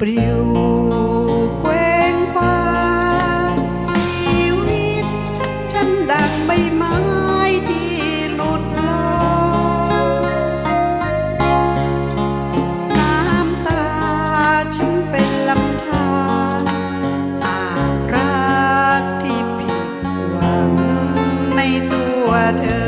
ปลิวเคว้งคว้างชีวิต ฉันดังใบไม้ที่หลุดลอยน้ำตาฉันเป็นลำธารอาบรักที่ผิดหวังในตัวเธอ